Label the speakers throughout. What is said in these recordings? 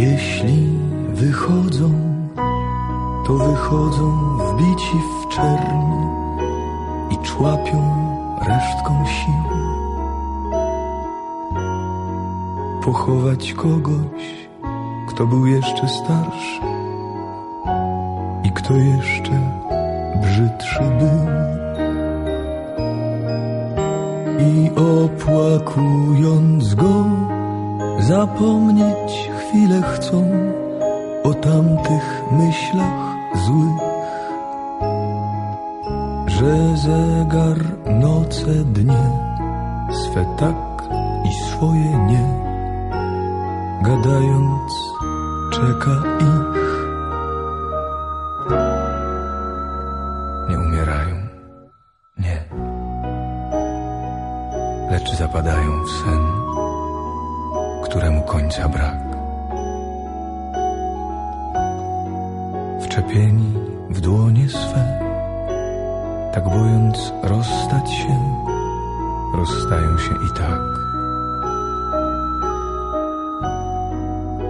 Speaker 1: Jeśli wychodzą, to wychodzą wbici w czerni i człapią resztką sił. Pochować kogoś, kto był jeszcze starszy i kto jeszcze brzydszy był. I opłakując go, zapomnieć chwilę chcą o tamtych myślach złych, że zegar noce dnie swe tak i swoje nie, gadając czeka ich. Nie umierają, nie, lecz zapadają w sen, któremu końca brak. Wczepieni w dłonie swe, tak bojąc rozstać się, rozstają się i tak.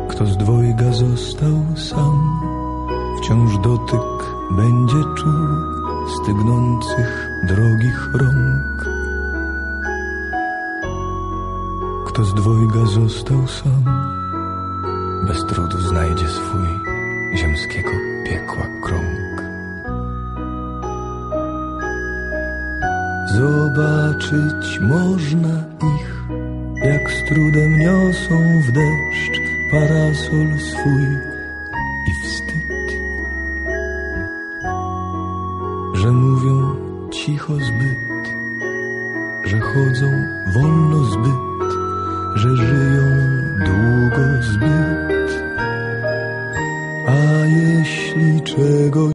Speaker 1: Kto z dwojga został sam, wciąż dotyk będzie czuł stygnących drogich rąk. Kto z dwojga został sam, bez trudu znajdzie swój ziemskiego piekła krąg. Zobaczyć można ich, jak z trudem niosą w deszcz parasol swój i wstyd, że mówią cicho zbyt, że chodzą wolno zbyt, A jeśli czego